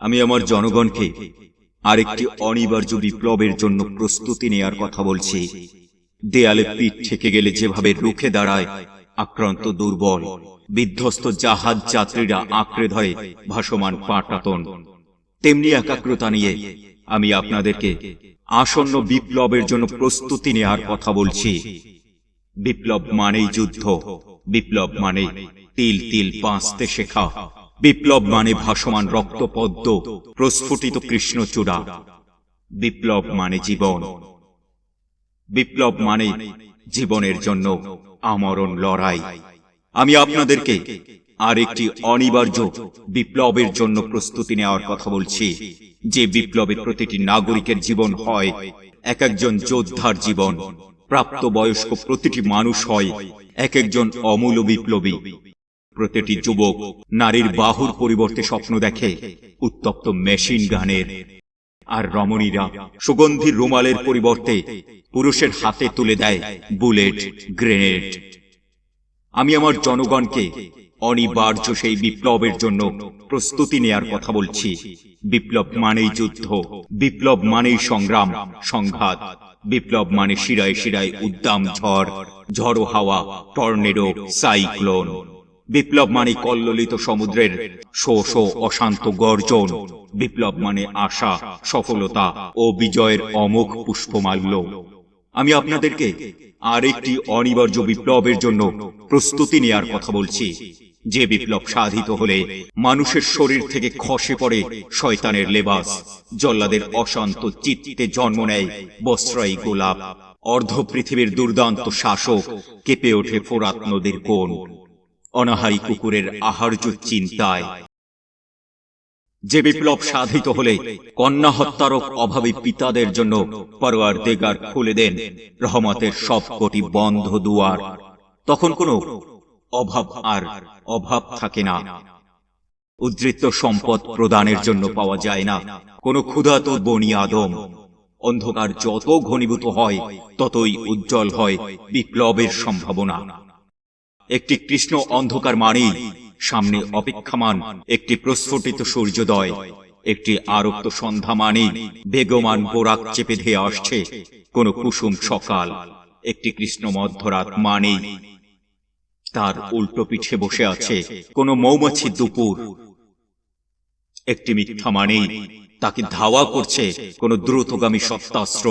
আমি আমার জনগণকে আরেকটি অনিবার্য বিপ্লবের জন্য প্রস্তুতি নেয়ার কথা বলছি। দেয়ালে পিঠ থেকে গেলে যেভাবে রুখে দাঁড়ায়, আক্রান্ত, দুর্বল, বিধ্বস্ত জাহাজ যাত্রীরা আঁকড়ে ধরে ভাসমান পাটাতন। তেমনি একাগ্রতা নিয়ে আমি আপনাদেরকে আসন্ন বিপ্লবের জন্য প্রস্তুতি নেয়ার কথা বলছি। বিপ্লব মানেই যুদ্ধ, বিপ্লব মানে তিল তিল পাঁচতে শেখা। বিপ্লব মানে ভাসমান রক্তপদ্ম, প্রস্ফুটিত কৃষ্ণচূড়া। বিপ্লব মানে জীবন। বিপ্লব মানে জীবনের জন্য আমরণ লড়াই। আমি আপনাদেরকে আরেকটি অনিবার্য বিপ্লবের জন্য প্রস্তুতি নেওয়ার কথা বলছি। যে বিপ্লবে প্রতিটি নাগরিকের জীবন হয়, এক একজন যোদ্ধার জীবন। প্রাপ্তবয়স্ক প্রতিটি মানুষ হয়, এক একজন অমূল্য বিপ্লবী। প্রতিটি যুবক নারীর বাহুর পরিবর্তে স্বপ্ন দেখে উত্তপ্ত মেশিন গানের আর রমণীরা সুগন্ধি রুমালের পরিবর্তে পুরুষের হাতে তুলে দেয় বুলেট গ্রেনেড। আমি আমার জনগণকে অনিবার্য সেই বিপ্লবের জন্য প্রস্তুতি নেয়ার কথা বলছি। বিপ্লব মানেই যুদ্ধ বিপ্লব মানেই সংগ্রাম সংঘাত। বিপ্লব মানে শিরায় শিরায় উদ্দাম ঝড় ঝড়ো হাওয়া টর্নেডো সাইক্লোন। বিপ্লব মানে কল্লোলিত সমুদ্রের শো শো অশান্ত গর্জন। বিপ্লব মানে আশা, সফলতা ও বিজয়ের অমোঘ পুষ্পমাল্য। আমি আপনাদেরকে আরেকটি অনিবার্য বিপ্লবের জন্য প্রস্তুতি নেয়ার কথা বলছি। যে বিপ্লব সাধিত হলে মানুষের শরীর থেকে খসে পড়ে শয়তানের লেবাস। জল্লাদের অশান্ত চিত্তে জন্ম নেয় বস্ত্রায়ী গোলাপ। অর্ধ পৃথিবীর দুর্দান্ত শাসক কেঁপে ওঠে ফোরাত নদীর কোণ। অনাহারী কুকুরের আহার্য চিন্তায়। যে বিপ্লব সাধিত হলে কন্যা হত্যারক অভাবী পিতাদের জন্য পরোয়ার দেগার খুলে দেন রহমতের সব কোটি বন্ধ দুয়ার। তখন কোনো অভাব আর অভাব থাকে না। উদ্বৃত্ত সম্পদ প্রদানের জন্য পাওয়া যায় না। কোনো ক্ষুধাত বনি আদম। অন্ধকার যত ঘনীভূত হয়, ততই উজ্জ্বল হয় বিপ্লবের সম্ভাবনা। একটি কৃষ্ণ অন্ধকার মানেই সামনে অপেক্ষামান একটি প্রস্ফুটিত সূর্যোদয়, একটি আরক্ত সন্ধ্যা মানেই বেগমান বোরাক চেপে ধেয়ে আসছে, কোন কুসুম সকাল, একটি কৃষ্ণ মধ্যরাত মানেই তার উল্টো পিঠে বসে আছে কোন মৌমাছি দুপুর। একটি মিথ্যা মানেই তাকে ধাওয়া করছে কোন দ্রুতগামী সত্তাস্ত্র।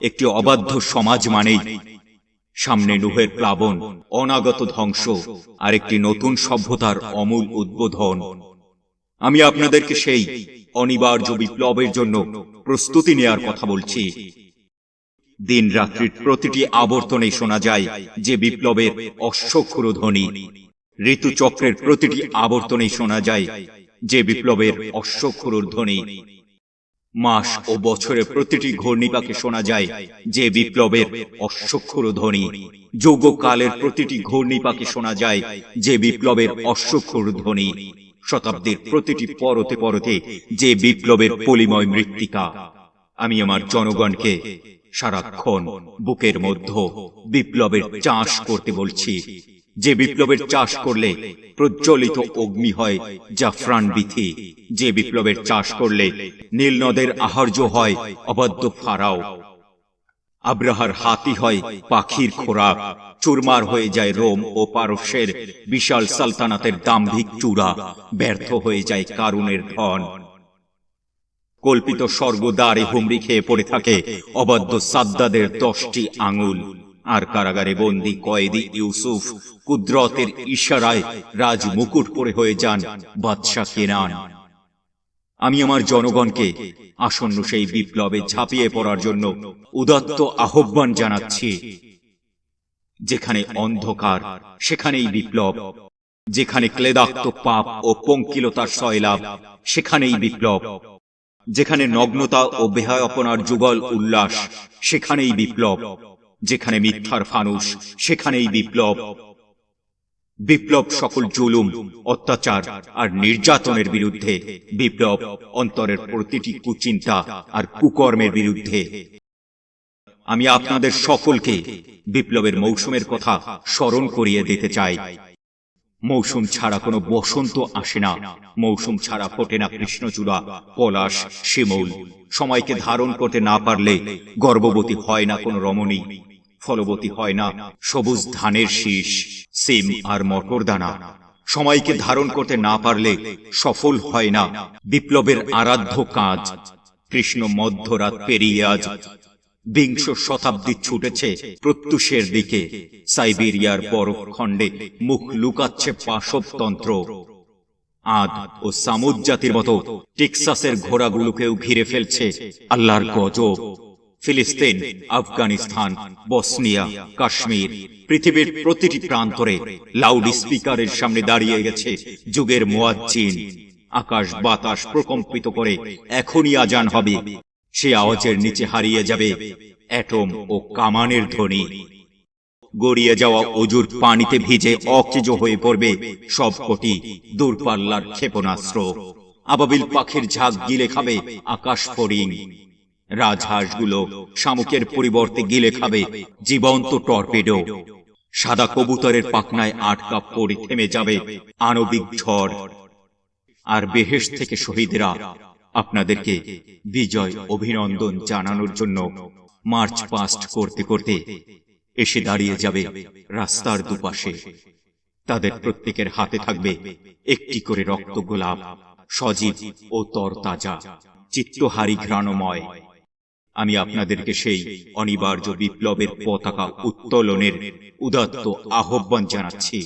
একটি অবাধ্য সমাজ মানেই সামনে নুহের প্লাবন অনাগত ধ্বংস আর একটি নতুন সভ্যতার অমূল উদ্বোধন। আমি আপনাদেরকে সেই অনিবার্য বিপ্লবের জন্য প্রস্তুতি নেয়ার কথা বলছি। দিন রাত্রির প্রতিটি আবর্তনে শোনা যায় যে বিপ্লবের অশ্বক্ষুর ধ্বনি ঋতুচক্রের প্রতিটি আবর্তনে শোনা যায় যে বিপ্লবের অশ্বক্ষুর ধ্বনি মাস ও বছরের প্রতিটি ঘূর্ণিপাকে শোনা যায় যে বিপ্লবের অশ্বক্ষুর ধ্বনি। যৌগকালের প্রতিটি ঘূর্ণিপাকে শোনা যায় যে বিপ্লবের অশ্বক্ষুর ধ্বনি। শতাব্দীর প্রতিটি পরতে পরতে যে বিপ্লবের পলিময় মৃত্তিকা। আমি আমার জনগণকে সারাক্ষণ বুকের মধ্য বিপ্লবের চাষ করতে বলছি। যে বিপ্লবের চাষ করলে প্রজ্বলিত অগ্নি হয় জাফরান বিথি যে বিপ্লবের চাষ করলে নীল নদের আহার্য হয়, অবাধ্য ফারাও। আব্রাহার হাতি হয়, পাখির খোরাক। চুরমার হয়ে যায় রোম ও পারস্যের বিশাল সালতানাতের দাম্ভিক চূড়া। ব্যর্থ হয়ে যায় কারুনের ধন। কল্পিত স্বর্গদ্বারে হুমড়ি খেয়ে পড়ে থাকে অবাধ্য সাদ্দাদের দশটি আঙুল। আর কারাগারে বন্দি কয়েদি ইউসুফ কুদরতের ইশারায় রাজ মুকুট পরে হয়ে যান বাদশাহ কেনান। আমি আমার জনগণকে আসন্ন সেই বিপ্লবে ঝাঁপিয়ে পড়ার জন্য উদাত্ত আহ্বান জানাচ্ছি, যেখানে অন্ধকার, সেখানেই বিপ্লব, যেখানে ক্লেদাক্ত পাপ ও পঙ্কিলতার সয়লাভ, সেখানেই বিপ্লব, যেখানে নগ্নতা ও বেহায়াপনার যুগল উল্লাস, সেখানেই বিপ্লব। যেখানে মিথ্যার ফানুষ, সেখানেই বিপ্লব। বিপ্লব সকল জুলুম, অত্যাচার আর নির্যাতনের বিরুদ্ধে, বিপ্লব অন্তরের প্রতিটি কুচিন্তা আর কুকর্মের বিরুদ্ধে। আমি আপনাদের সকলকে বিপ্লবের মৌসুমের কথা স্মরণ করিয়ে দিতে চাই। মৌসুম ছাড়া কোনো বসন্ত আসে না। মৌসুম ছাড়া ফোটে না কৃষ্ণচূড়া, পলাশ, শিমুল। সময়কে ধারণ করতে না পারলে গর্ভবতী হয় না কোনো রমণী। ফলবতী হয় না সবুজ ধানের শীষ, সিম আর মটর দানা। সময়কে ধারণ করতে না পারলে সফল হয় না বিপ্লবের আরাধ্য কাজ। কৃষ্ণ মধ্যরাত পেরিয়ে আজ বিংশ শতাব্দী ছুটেছে প্রত্যুষের দিকে। সাইবেরিয়ার বরফ খণ্ডে মুখ লুকাচ্ছে পাশবতন্ত্র আদ ও সামুদ জাতির মতো টেক্সাসের ঘোড়াগুলোকেও ঘিরে ফেলছে আল্লাহর গজব। ফিলিস্তিন আফগানিস্তান বসনিয়া কাশ্মীর পৃথিবীর প্রতিটি প্রান্তরে লাউড স্পিকারের সামনে দাঁড়িয়ে গেছে যুগের মোয়াজ্জিন। আকাশ বাতাস প্রকম্পিত করে এখনই আজান হবে। সে আওয়াজের নিচে হারিয়ে যাবে অ্যাটম ও কামানের ধ্বনি। গড়িয়ে যাওয়া অজুর পানিতে ভিজে অকেজো হয়ে পড়বে সব কোটি দূরপাল্লার ক্ষেপণাস্ত্র। আবাবিল পাখির ঝাঁক গিলে খাবে আকাশ ফড়িং। রাজহাঁসগুলো শামুকের পরিবর্তে গিলে খাবে জীবন্ত টর্পেডো। সাদা কবুতরের পাখনায় আটকা পড়ে থেমে যাবে আণবিক ঝড়। আর বেহেশ থেকে শহীদরা আপনাদেরকে বিজয় অভিনন্দন জানানোর জন্য মার্চ পাস্ট করতে করতে এসে দাঁড়িয়ে যাবে রাস্তার দুপাশে। তাদের প্রত্যেকের হাতে থাকবে একটি করে রক্ত গোলাপ, সজীব ও তরতাজা, চিত্তহারি ঘ্রাণময়। আমি আপনাদেরকে সেই অনিবার্য বিপ্লবের পতাকা উত্তোলনের উদাত্ত আহ্বান জানাচ্ছি।